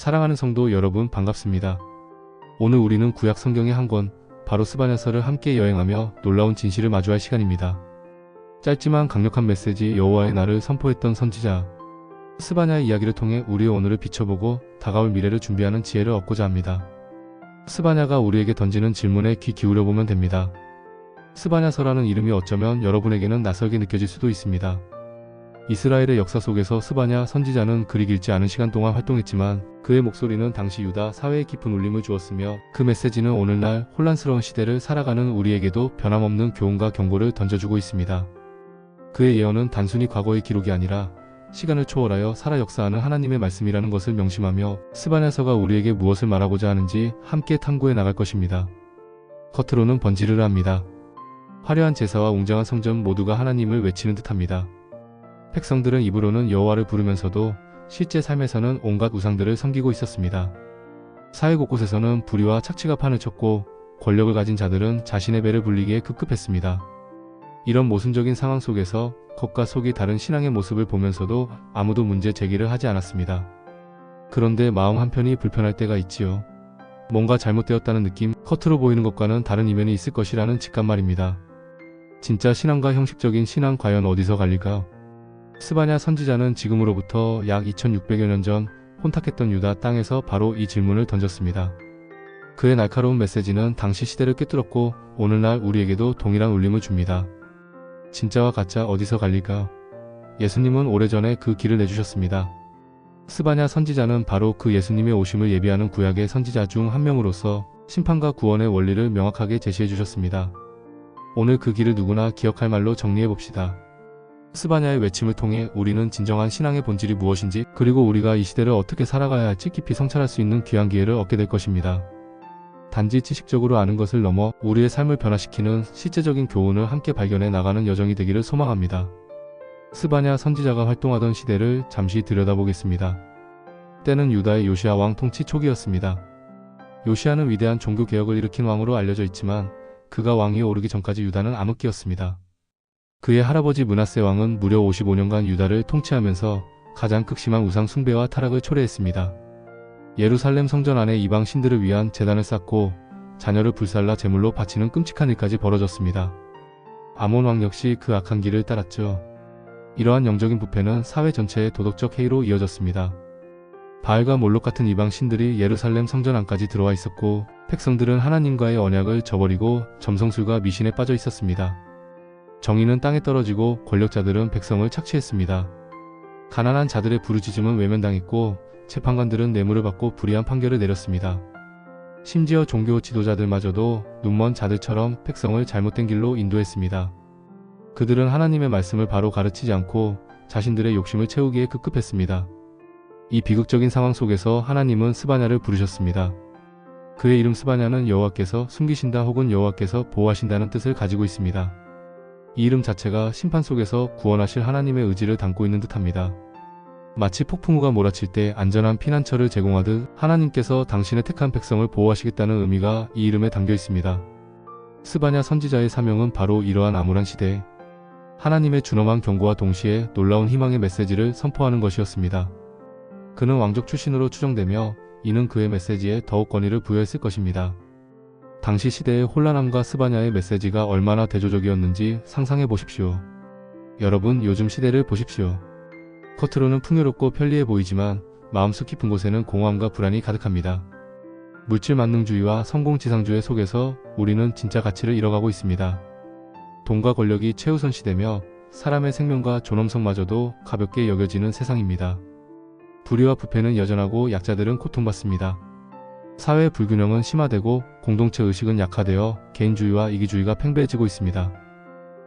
사랑하는 성도 여러분 반갑습니다. 오늘 우리는 구약 성경의 한 권, 바로 스바냐서를 함께 여행하며 놀라운 진실을 마주할 시간입니다. 짧지만 강력한 메시지 여호와의 날을 선포했던 선지자 스바냐의 이야기를 통해 우리의 오늘을 비춰보고 다가올 미래를 준비하는 지혜를 얻고자 합니다. 스바냐가 우리에게 던지는 질문에 귀 기울여 보면 됩니다. 스바냐서라는 이름이 어쩌면 여러분에게는 낯설게 느껴질 수도 있습니다. 이스라엘의 역사 속에서 스바냐 선지자는 그리 길지 않은 시간 동안 활동했지만 그의 목소리는 당시 유다 사회에 깊은 울림을 주었으며 그 메시지는 오늘날 혼란스러운 시대를 살아가는 우리에게도 변함없는 교훈과 경고를 던져주고 있습니다. 그의 예언은 단순히 과거의 기록이 아니라 시간을 초월하여 살아 역사하는 하나님의 말씀이라는 것을 명심하며 스바냐서가 우리에게 무엇을 말하고자 하는지 함께 탐구해 나갈 것입니다. 겉으로는 번지르르 합니다. 화려한 제사와 웅장한 성전 모두가 하나님을 외치는 듯합니다. 백성들은 입으로는 여호와를 부르면서도 실제 삶에서는 온갖 우상들을 섬기고 있었습니다. 사회 곳곳에서는 불의와 착취가 판을 쳤고 권력을 가진 자들은 자신의 배를 불리기에 급급했습니다. 이런 모순적인 상황 속에서 겉과 속이 다른 신앙의 모습을 보면서도 아무도 문제 제기를 하지 않았습니다. 그런데 마음 한편이 불편할 때가 있지요. 뭔가 잘못되었다는 느낌, 겉으로 보이는 것과는 다른 이면이 있을 것이라는 직감 말입니다. 진짜 신앙과 형식적인 신앙 과연 어디서 갈릴까요? 스바냐 선지자는 지금으로부터 약 2600여 년 전 혼탁했던 유다 땅에서 바로 이 질문을 던졌습니다. 그의 날카로운 메시지는 당시 시대를 꿰뚫었고 오늘날 우리에게도 동일한 울림을 줍니다. 진짜와 가짜 어디서 갈릴까요? 예수님은 오래전에 그 길을 내주셨습니다. 스바냐 선지자는 바로 그 예수님의 오심을 예비하는 구약의 선지자 중 한 명으로서 심판과 구원의 원리를 명확하게 제시해 주셨습니다. 오늘 그 길을 누구나 기억할 말로 정리해 봅시다. 스바냐의 외침을 통해 우리는 진정한 신앙의 본질이 무엇인지 그리고 우리가 이 시대를 어떻게 살아가야 할지 깊이 성찰할 수 있는 귀한 기회를 얻게 될 것입니다. 단지 지식적으로 아는 것을 넘어 우리의 삶을 변화시키는 실제적인 교훈을 함께 발견해 나가는 여정이 되기를 소망합니다. 스바냐 선지자가 활동하던 시대를 잠시 들여다보겠습니다. 때는 유다의 요시아 왕 통치 초기였습니다. 요시아는 위대한 종교 개혁을 일으킨 왕으로 알려져 있지만 그가 왕위에 오르기 전까지 유다는 암흑기였습니다. 그의 할아버지 문하세 왕은 무려 55년간 유다를 통치하면서 가장 극심한 우상 숭배와 타락을 초래했습니다. 예루살렘 성전 안에 이방 신들을 위한 재단을 쌓고 자녀를 불살라 제물로 바치는 끔찍한 일까지 벌어졌습니다. 아몬 왕 역시 그 악한 길을 따랐죠. 이러한 영적인 부패는 사회 전체의 도덕적 해이로 이어졌습니다. 바알과 몰록 같은 이방 신들이 예루살렘 성전 안까지 들어와 있었고 백성들은 하나님과의 언약을 저버리고 점성술과 미신에 빠져 있었습니다. 정의는 땅에 떨어지고 권력자들은 백성을 착취했습니다. 가난한 자들의 부르짖음은 외면당했고 재판관들은 뇌물을 받고 불의한 판결을 내렸습니다. 심지어 종교 지도자들마저도 눈먼 자들처럼 백성을 잘못된 길로 인도했습니다. 그들은 하나님의 말씀을 바로 가르치지 않고 자신들의 욕심을 채우기에 급급했습니다. 이 비극적인 상황 속에서 하나님은 스바냐를 부르셨습니다. 그의 이름 스바냐는 여호와께서 숨기신다 혹은 여호와께서 보호하신다는 뜻을 가지고 있습니다. 이 이름 자체가 심판 속에서 구원하실 하나님의 의지를 담고 있는 듯합니다. 마치 폭풍우가 몰아칠 때 안전한 피난처를 제공하듯 하나님께서 당신의 택한 백성을 보호하시겠다는 의미가 이 이름에 담겨 있습니다. 스바냐 선지자의 사명은 바로 이러한 암울한 시대에 하나님의 준엄한 경고와 동시에 놀라운 희망의 메시지를 선포하는 것이었습니다. 그는 왕족 출신으로 추정되며 이는 그의 메시지에 더욱 권위를 부여했을 것입니다. 당시 시대의 혼란함과 스바냐의 메시지가 얼마나 대조적이었는지 상상해 보십시오. 여러분 요즘 시대를 보십시오. 겉으로는 풍요롭고 편리해 보이지만 마음속 깊은 곳에는 공허함과 불안이 가득합니다. 물질 만능주의와 성공지상주의 속에서 우리는 진짜 가치를 잃어가고 있습니다. 돈과 권력이 최우선 시되며 사람의 생명과 존엄성마저도 가볍게 여겨지는 세상입니다. 불의와 부패는 여전하고 약자들은 고통받습니다. 사회 불균형은 심화되고 공동체 의식은 약화되어 개인주의와 이기주의가 팽배해지고 있습니다.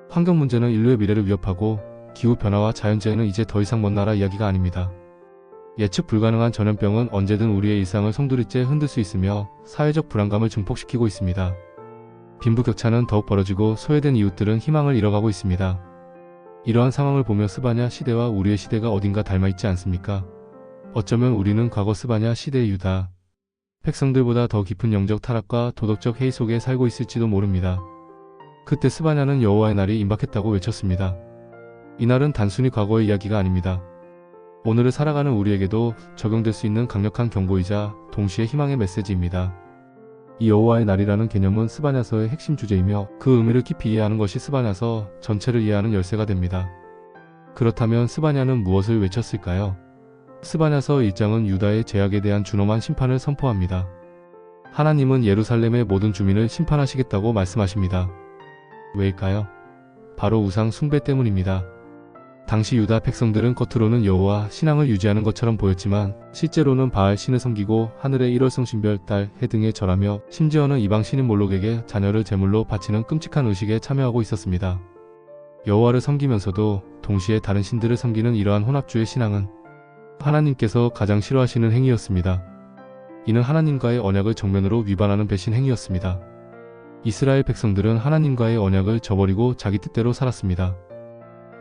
환경 문제는 인류의 미래를 위협하고 기후변화와 자연재해는 이제 더 이상 먼 나라 이야기가 아닙니다. 예측 불가능한 전염병은 언제든 우리의 일상을 송두리째 흔들 수 있으며 사회적 불안감을 증폭시키고 있습니다. 빈부격차는 더욱 벌어지고 소외된 이웃들은 희망을 잃어가고 있습니다. 이러한 상황을 보며 스바냐 시대와 우리의 시대가 어딘가 닮아있지 않습니까? 어쩌면 우리는 과거 스바냐 시대의 유다, 백성들보다 더 깊은 영적 타락과 도덕적 해이 속에 살고 있을지도 모릅니다. 그때 스바냐는 여호와의 날이 임박했다고 외쳤습니다. 이날은 단순히 과거의 이야기가 아닙니다. 오늘을 살아가는 우리에게도 적용될 수 있는 강력한 경고이자 동시에 희망의 메시지입니다. 이 여호와의 날이라는 개념은 스바냐서의 핵심 주제이며 그 의미를 깊이 이해하는 것이 스바냐서 전체를 이해하는 열쇠가 됩니다. 그렇다면 스바냐는 무엇을 외쳤을까요? 스바냐서 1장은 유다의 제약에 대한 준엄한 심판을 선포합니다. 하나님은 예루살렘의 모든 주민을 심판하시겠다고 말씀하십니다. 왜일까요? 바로 우상 숭배 때문입니다. 당시 유다 백성들은 겉으로는 여호와 신앙을 유지하는 것처럼 보였지만 실제로는 바알 신을 섬기고 하늘의 일월성 신별 달, 해 등에 절하며 심지어는 이방 신인 몰록에게 자녀를 제물로 바치는 끔찍한 의식에 참여하고 있었습니다. 여호와를 섬기면서도 동시에 다른 신들을 섬기는 이러한 혼합주의 신앙은 하나님께서 가장 싫어하시는 행위였습니다. 이는 하나님과의 언약을 정면으로 위반하는 배신 행위였습니다. 이스라엘 백성들은 하나님과의 언약을 저버리고 자기 뜻대로 살았습니다.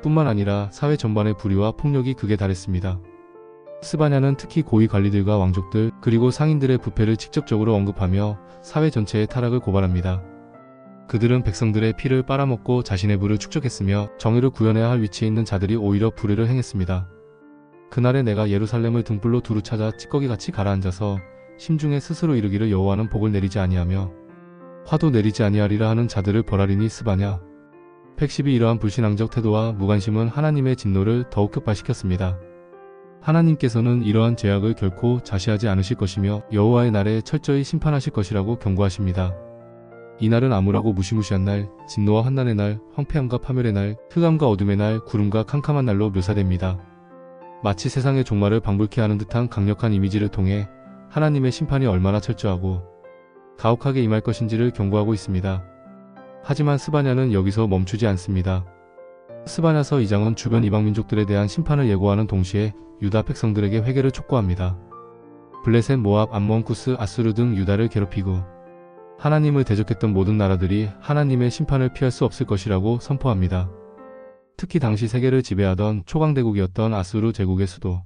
뿐만 아니라 사회 전반의 불의와 폭력이 극에 달했습니다. 스바냐는 특히 고위 관리들과 왕족들 그리고 상인들의 부패를 직접적으로 언급하며 사회 전체의 타락을 고발합니다. 그들은 백성들의 피를 빨아먹고 자신의 부를 축적했으며 정의를 구현해야 할 위치에 있는 자들이 오히려 불의를 행했습니다. 그날에 내가 예루살렘을 등불로 두루 찾아 찌꺼기같이 가라앉아서 심중에 스스로 이르기를 여호와는 복을 내리지 아니하며 화도 내리지 아니하리라 하는 자들을 벌하리니 스바냐. 110이 이러한 불신앙적 태도와 무관심은 하나님의 진노를 더욱 격발시켰습니다. 하나님께서는 이러한 죄악을 결코 자시하지 않으실 것이며 여호와의 날에 철저히 심판하실 것이라고 경고하십니다. 이날은 암울하고 무시무시한 날, 진노와 환난의 날, 황폐함과 파멸의 날, 흑암과 어둠의 날, 구름과 캄캄한 날로 묘사됩니다. 마치 세상의 종말을 방불케 하는 듯한 강력한 이미지를 통해 하나님의 심판이 얼마나 철저하고 가혹하게 임할 것인지를 경고하고 있습니다. 하지만 스바냐는 여기서 멈추지 않습니다. 스바냐서 2장은 주변 이방 민족들에 대한 심판을 예고하는 동시에 유다 백성들에게 회개를 촉구합니다. 블레셋, 모압, 암몬, 쿠스, 아수르 등 유다를 괴롭히고 하나님을 대적했던 모든 나라들이 하나님의 심판을 피할 수 없을 것이라고 선포합니다. 특히 당시 세계를 지배하던 초강대국이었던 아수르 제국의 수도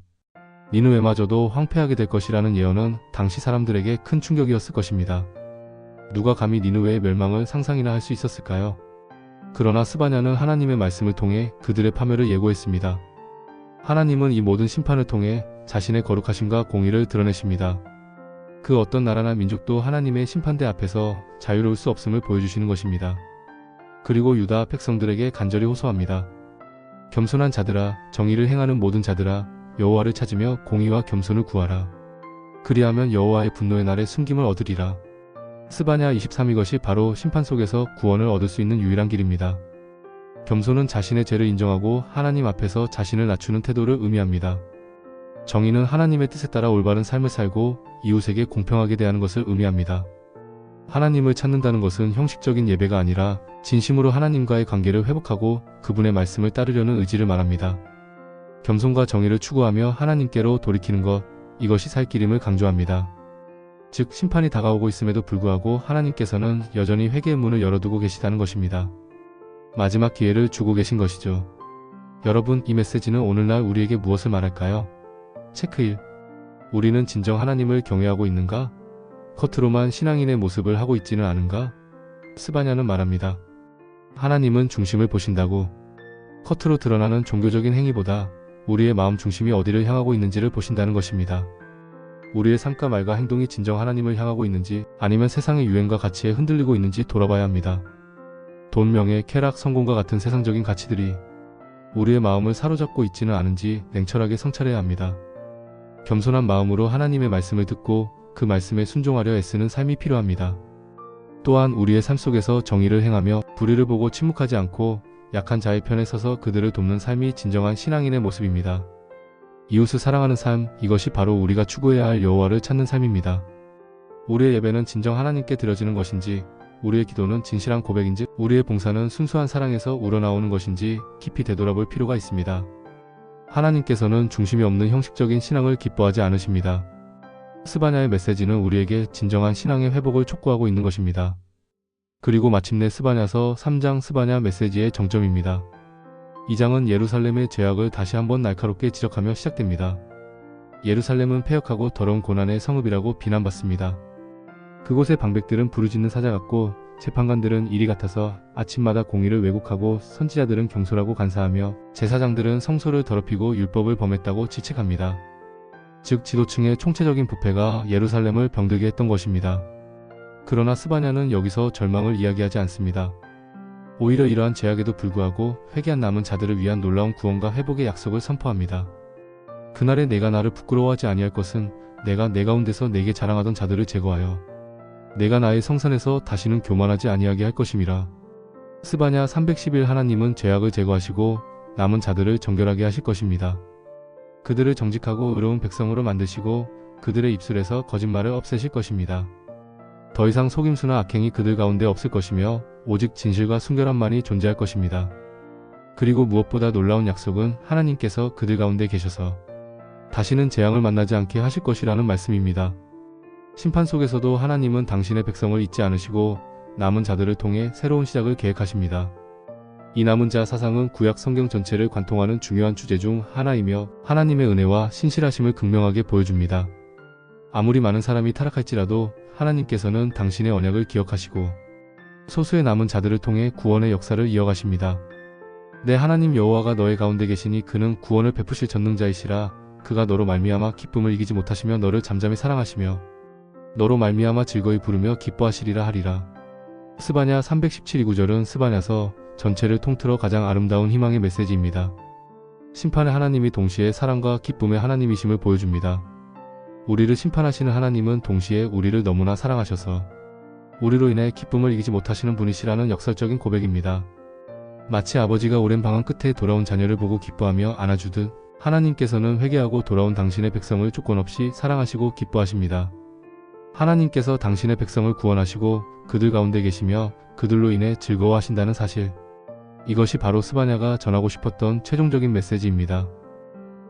니누에마저도 황폐하게 될 것이라는 예언은 당시 사람들에게 큰 충격이었을 것입니다. 누가 감히 니누웨의 멸망을 상상이나 할 수 있었을까요? 그러나 스바냐는 하나님의 말씀을 통해 그들의 파멸을 예고했습니다. 하나님은 이 모든 심판을 통해 자신의 거룩하심과 공의를 드러내십니다. 그 어떤 나라나 민족도 하나님의 심판대 앞에서 자유로울 수 없음을 보여주시는 것입니다. 그리고 유다 백성들에게 간절히 호소합니다. 겸손한 자들아, 정의를 행하는 모든 자들아, 여호와를 찾으며 공의와 겸손을 구하라. 그리하면 여호와의 분노의 날에 숨김을 얻으리라. 스바냐 23 이것이 바로 심판 속에서 구원을 얻을 수 있는 유일한 길입니다. 겸손은 자신의 죄를 인정하고 하나님 앞에서 자신을 낮추는 태도를 의미합니다. 정의는 하나님의 뜻에 따라 올바른 삶을 살고 이웃에게 공평하게 대하는 것을 의미합니다. 하나님을 찾는다는 것은 형식적인 예배가 아니라 진심으로 하나님과의 관계를 회복하고 그분의 말씀을 따르려는 의지를 말합니다. 겸손과 정의를 추구하며 하나님께로 돌이키는 것, 이것이 살 길임을 강조합니다. 즉 심판이 다가오고 있음에도 불구하고 하나님께서는 여전히 회개의 문을 열어두고 계시다는 것입니다. 마지막 기회를 주고 계신 것이죠. 여러분 이 메시지는 오늘날 우리에게 무엇을 말할까요? 체크 1. 우리는 진정 하나님을 경외하고 있는가? 겉으로만 신앙인의 모습을 하고 있지는 않은가? 스바냐는 말합니다. 하나님은 중심을 보신다고. 겉으로 드러나는 종교적인 행위보다 우리의 마음 중심이 어디를 향하고 있는지를 보신다는 것입니다. 우리의 삶과 말과 행동이 진정 하나님을 향하고 있는지 아니면 세상의 유행과 가치에 흔들리고 있는지 돌아봐야 합니다. 돈, 명예, 쾌락, 성공과 같은 세상적인 가치들이 우리의 마음을 사로잡고 있지는 않은지 냉철하게 성찰해야 합니다. 겸손한 마음으로 하나님의 말씀을 듣고 그 말씀에 순종하려 애쓰는 삶이 필요합니다. 또한 우리의 삶 속에서 정의를 행하며 불의를 보고 침묵하지 않고 약한 자의 편에 서서 그들을 돕는 삶이 진정한 신앙인의 모습입니다. 이웃을 사랑하는 삶, 이것이 바로 우리가 추구해야 할 여호와를 찾는 삶입니다. 우리의 예배는 진정 하나님께 드려지는 것인지, 우리의 기도는 진실한 고백인지, 우리의 봉사는 순수한 사랑에서 우러나오는 것인지 깊이 되돌아볼 필요가 있습니다. 하나님께서는 중심이 없는 형식적인 신앙을 기뻐하지 않으십니다. 스바냐의 메시지는 우리에게 진정한 신앙의 회복을 촉구하고 있는 것입니다. 그리고 마침내 스바냐서 3장 스바냐 메시지의 정점입니다. 이 장은 예루살렘의 죄악을 다시 한번 날카롭게 지적하며 시작됩니다. 예루살렘은 폐역하고 더러운 고난의 성읍이라고 비난받습니다. 그곳의 방백들은 부르짖는 사자 같고 재판관들은 이리 같아서 아침마다 공의를 왜곡하고 선지자들은 경솔하고 간사하며 제사장들은 성소를 더럽히고 율법을 범했다고 지책합니다. 즉 지도층의 총체적인 부패가 예루살렘을 병들게 했던 것입니다. 그러나 스바냐는 여기서 절망을 이야기하지 않습니다. 오히려 이러한 제약에도 불구하고 회개한 남은 자들을 위한 놀라운 구원과 회복의 약속을 선포합니다. 그날에 내가 나를 부끄러워하지 아니할 것은 내가 내 가운데서 내게 자랑하던 자들을 제거하여 내가 나의 성산에서 다시는 교만하지 아니하게 할 것임이라. 스바냐 310일 하나님은 죄악을 제거하시고 남은 자들을 정결하게 하실 것입니다. 그들을 정직하고 의로운 백성으로 만드시고 그들의 입술에서 거짓말을 없애실 것입니다. 더 이상 속임수나 악행이 그들 가운데 없을 것이며 오직 진실과 순결함만이 존재할 것입니다. 그리고 무엇보다 놀라운 약속은 하나님께서 그들 가운데 계셔서 다시는 재앙을 만나지 않게 하실 것이라는 말씀입니다. 심판 속에서도 하나님은 당신의 백성을 잊지 않으시고 남은 자들을 통해 새로운 시작을 계획하십니다. 이 남은 자 사상은 구약 성경 전체를 관통하는 중요한 주제 중 하나이며 하나님의 은혜와 신실하심을 극명하게 보여줍니다. 아무리 많은 사람이 타락할지라도 하나님께서는 당신의 언약을 기억하시고 소수의 남은 자들을 통해 구원의 역사를 이어가십니다. 내 하나님 여호와가 너의 가운데 계시니 그는 구원을 베푸실 전능자이시라 그가 너로 말미암아 기쁨을 이기지 못하시며 너를 잠잠히 사랑하시며 너로 말미암아 즐거이 부르며 기뻐하시리라 하리라. 스바냐 317이 구절은 스바냐서 전체를 통틀어 가장 아름다운 희망의 메시지입니다. 심판의 하나님이 동시에 사랑과 기쁨의 하나님이심을 보여줍니다. 우리를 심판하시는 하나님은 동시에 우리를 너무나 사랑하셔서 우리로 인해 기쁨을 이기지 못하시는 분이시라는 역설적인 고백입니다. 마치 아버지가 오랜 방황 끝에 돌아온 자녀를 보고 기뻐하며 안아주듯 하나님께서는 회개하고 돌아온 당신의 백성을 조건 없이 사랑하시고 기뻐하십니다. 하나님께서 당신의 백성을 구원하시고 그들 가운데 계시며 그들로 인해 즐거워하신다는 사실. 이것이 바로 스바냐가 전하고 싶었던 최종적인 메시지입니다.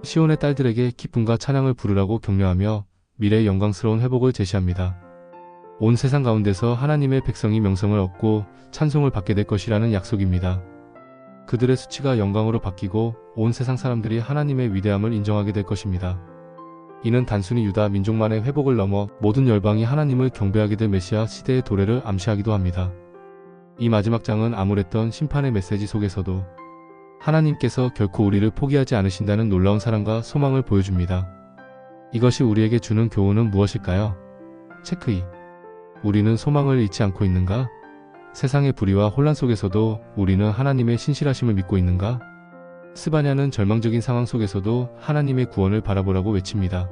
시온의 딸들에게 기쁨과 찬양을 부르라고 격려하며 미래의 영광스러운 회복을 제시합니다. 온 세상 가운데서 하나님의 백성이 명성을 얻고 찬송을 받게 될 것이라는 약속입니다. 그들의 수치가 영광으로 바뀌고 온 세상 사람들이 하나님의 위대함을 인정하게 될 것입니다. 이는 단순히 유다 민족만의 회복을 넘어 모든 열방이 하나님을 경배하게 될 메시아 시대의 도래를 암시하기도 합니다. 이 마지막 장은 암울했던 심판의 메시지 속에서도 하나님께서 결코 우리를 포기하지 않으신다는 놀라운 사랑과 소망을 보여줍니다. 이것이 우리에게 주는 교훈은 무엇일까요? 체크 2. 우리는 소망을 잃지 않고 있는가? 세상의 불의와 혼란 속에서도 우리는 하나님의 신실하심을 믿고 있는가? 스바냐는 절망적인 상황 속에서도 하나님의 구원을 바라보라고 외칩니다.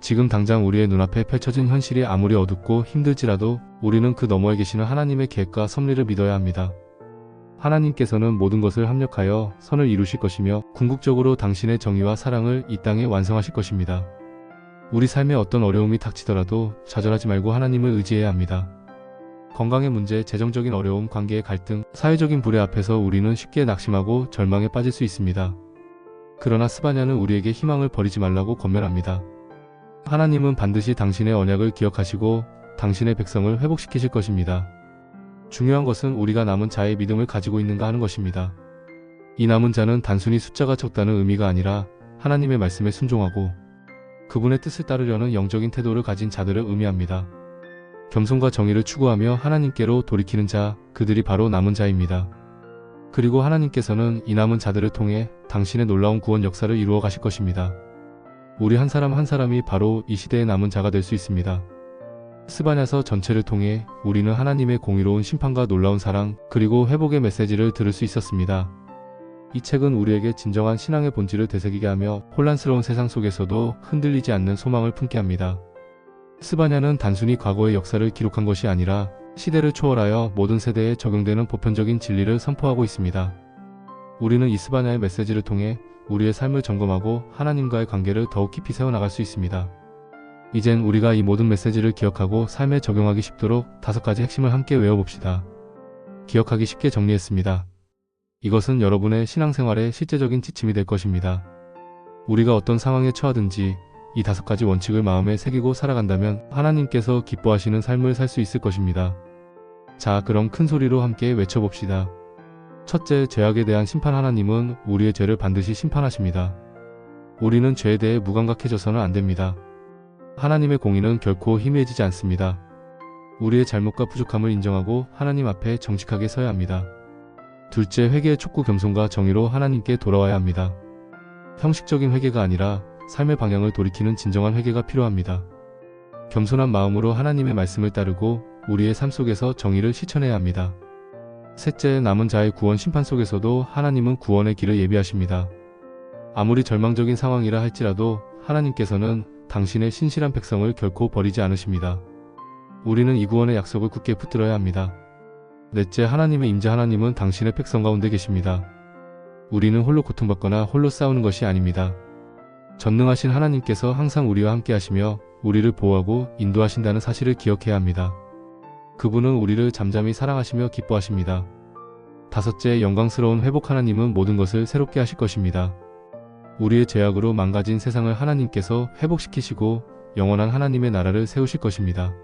지금 당장 우리의 눈앞에 펼쳐진 현실이 아무리 어둡고 힘들지라도 우리는 그 너머에 계시는 하나님의 계획과 섭리를 믿어야 합니다. 하나님께서는 모든 것을 합력하여 선을 이루실 것이며 궁극적으로 당신의 정의와 사랑을 이 땅에 완성하실 것입니다. 우리 삶에 어떤 어려움이 닥치더라도 좌절하지 말고 하나님을 의지해야 합니다. 건강의 문제, 재정적인 어려움, 관계의 갈등, 사회적인 불의 앞에서 우리는 쉽게 낙심하고 절망에 빠질 수 있습니다. 그러나 스바냐는 우리에게 희망을 버리지 말라고 권면합니다. 하나님은 반드시 당신의 언약을 기억하시고 당신의 백성을 회복시키실 것입니다. 중요한 것은 우리가 남은 자의 믿음을 가지고 있는가 하는 것입니다. 이 남은 자는 단순히 숫자가 적다는 의미가 아니라 하나님의 말씀에 순종하고 그분의 뜻을 따르려는 영적인 태도를 가진 자들을 의미합니다. 겸손과 정의를 추구하며 하나님께로 돌이키는 자, 그들이 바로 남은 자입니다. 그리고 하나님께서는 이 남은 자들을 통해 당신의 놀라운 구원 역사를 이루어 가실 것입니다. 우리 한 사람 한 사람이 바로 이 시대의 남은 자가 될 수 있습니다. 스바냐서 전체를 통해 우리는 하나님의 공의로운 심판과 놀라운 사랑, 그리고 회복의 메시지를 들을 수 있었습니다. 이 책은 우리에게 진정한 신앙의 본질을 되새기게 하며 혼란스러운 세상 속에서도 흔들리지 않는 소망을 품게 합니다. 스바냐는 단순히 과거의 역사를 기록한 것이 아니라 시대를 초월하여 모든 세대에 적용되는 보편적인 진리를 선포하고 있습니다. 우리는 이 스바냐의 메시지를 통해 우리의 삶을 점검하고 하나님과의 관계를 더욱 깊이 세워나갈 수 있습니다. 이젠 우리가 이 모든 메시지를 기억하고 삶에 적용하기 쉽도록 다섯 가지 핵심을 함께 외워봅시다. 기억하기 쉽게 정리했습니다. 이것은 여러분의 신앙생활에 실제적인 지침이 될 것입니다. 우리가 어떤 상황에 처하든지 이 다섯 가지 원칙을 마음에 새기고 살아간다면 하나님께서 기뻐하시는 삶을 살 수 있을 것입니다. 자, 그럼 큰 소리로 함께 외쳐봅시다. 첫째, 죄악에 대한 심판 하나님은 우리의 죄를 반드시 심판하십니다. 우리는 죄에 대해 무감각해져서는 안 됩니다. 하나님의 공의는 결코 희미해지지 않습니다. 우리의 잘못과 부족함을 인정하고 하나님 앞에 정직하게 서야 합니다. 둘째, 회개의 촉구 겸손과 정의로 하나님께 돌아와야 합니다. 형식적인 회개가 아니라 삶의 방향을 돌이키는 진정한 회개가 필요합니다. 겸손한 마음으로 하나님의 말씀을 따르고 우리의 삶 속에서 정의를 실천해야 합니다. 셋째, 남은 자의 구원 심판 속에서도 하나님은 구원의 길을 예비하십니다. 아무리 절망적인 상황이라 할지라도 하나님께서는 당신의 신실한 백성을 결코 버리지 않으십니다. 우리는 이 구원의 약속을 굳게 붙들어야 합니다. 넷째, 하나님의 임재 하나님은 당신의 백성 가운데 계십니다. 우리는 홀로 고통받거나 홀로 싸우는 것이 아닙니다. 전능하신 하나님께서 항상 우리와 함께 하시며 우리를 보호하고 인도하신다는 사실을 기억해야 합니다. 그분은 우리를 잠잠히 사랑하시며 기뻐하십니다. 다섯째, 영광스러운 회복 하나님은 모든 것을 새롭게 하실 것입니다. 우리의 죄악으로 망가진 세상을 하나님께서 회복시키시고 영원한 하나님의 나라를 세우실 것입니다.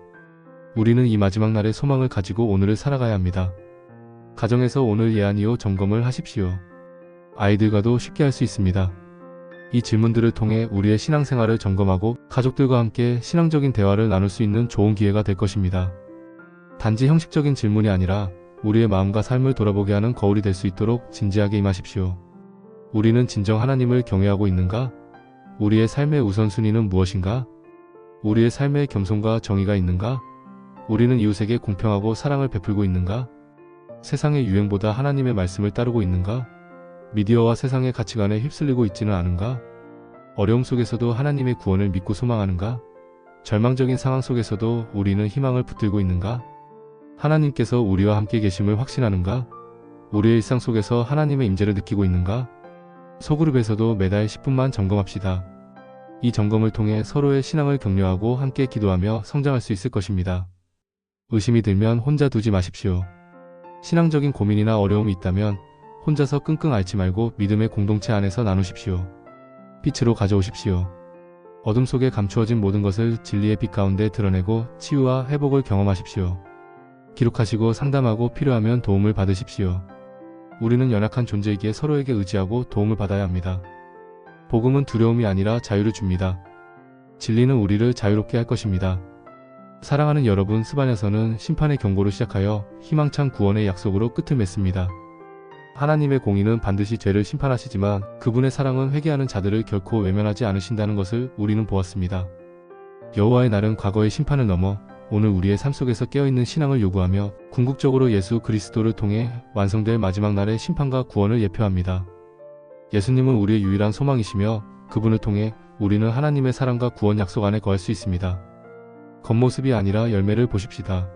우리는 이 마지막 날의 소망을 가지고 오늘을 살아가야 합니다. 가정에서 오늘 예안이요 점검을 하십시오. 아이들과도 쉽게 할 수 있습니다. 이 질문들을 통해 우리의 신앙생활을 점검하고 가족들과 함께 신앙적인 대화를 나눌 수 있는 좋은 기회가 될 것입니다. 단지 형식적인 질문이 아니라 우리의 마음과 삶을 돌아보게 하는 거울이 될 수 있도록 진지하게 임하십시오. 우리는 진정 하나님을 경외하고 있는가? 우리의 삶의 우선순위는 무엇인가? 우리의 삶에 겸손과 정의가 있는가? 우리는 이웃에게 공평하고 사랑을 베풀고 있는가? 세상의 유행보다 하나님의 말씀을 따르고 있는가? 미디어와 세상의 가치관에 휩쓸리고 있지는 않은가? 어려움 속에서도 하나님의 구원을 믿고 소망하는가? 절망적인 상황 속에서도 우리는 희망을 붙들고 있는가? 하나님께서 우리와 함께 계심을 확신하는가? 우리의 일상 속에서 하나님의 임재를 느끼고 있는가? 소그룹에서도 매달 10분만 점검합시다. 이 점검을 통해 서로의 신앙을 격려하고 함께 기도하며 성장할 수 있을 것입니다. 의심이 들면 혼자 두지 마십시오. 신앙적인 고민이나 어려움이 있다면 혼자서 끙끙 앓지 말고 믿음의 공동체 안에서 나누십시오. 빛으로 가져오십시오. 어둠 속에 감추어진 모든 것을 진리의 빛 가운데 드러내고 치유와 회복을 경험하십시오. 기록하시고 상담하고 필요하면 도움을 받으십시오. 우리는 연약한 존재이기에 서로에게 의지하고 도움을 받아야 합니다. 복음은 두려움이 아니라 자유를 줍니다. 진리는 우리를 자유롭게 할 것입니다. 사랑하는 여러분, 스바냐서는 심판의 경고로 시작하여 희망찬 구원의 약속으로 끝을 맺습니다. 하나님의 공의는 반드시 죄를 심판하시지만 그분의 사랑은 회개하는 자들을 결코 외면하지 않으신다는 것을 우리는 보았습니다. 여호와의 날은 과거의 심판을 넘어 오늘 우리의 삶 속에서 깨어있는 신앙을 요구하며 궁극적으로 예수 그리스도를 통해 완성될 마지막 날의 심판과 구원을 예표합니다. 예수님은 우리의 유일한 소망이시며 그분을 통해 우리는 하나님의 사랑과 구원 약속 안에 거할 수 있습니다. 겉모습이 아니라 열매를 보십시다.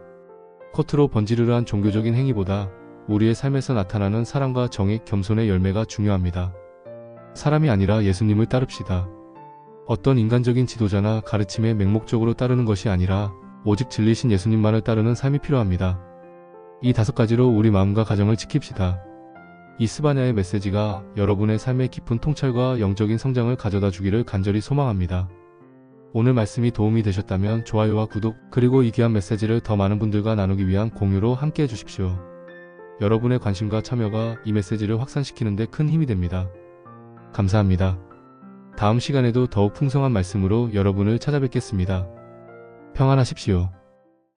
겉으로 번지르르한 종교적인 행위보다 우리의 삶에서 나타나는 사랑과 정의, 겸손의 열매가 중요합니다. 사람이 아니라 예수님을 따릅시다. 어떤 인간적인 지도자나 가르침에 맹목적으로 따르는 것이 아니라 오직 진리신 예수님만을 따르는 삶이 필요합니다. 이 다섯 가지로 우리 마음과 가정을 지킵시다. 이 스바냐의 메시지가 여러분의 삶의 깊은 통찰과 영적인 성장을 가져다 주기를 간절히 소망합니다. 오늘 말씀이 도움이 되셨다면 좋아요와 구독, 그리고 이 귀한 메시지를 더 많은 분들과 나누기 위한 공유로 함께 해주십시오. 여러분의 관심과 참여가 이 메시지를 확산시키는 데 큰 힘이 됩니다. 감사합니다. 다음 시간에도 더욱 풍성한 말씀으로 여러분을 찾아뵙겠습니다. 평안하십시오.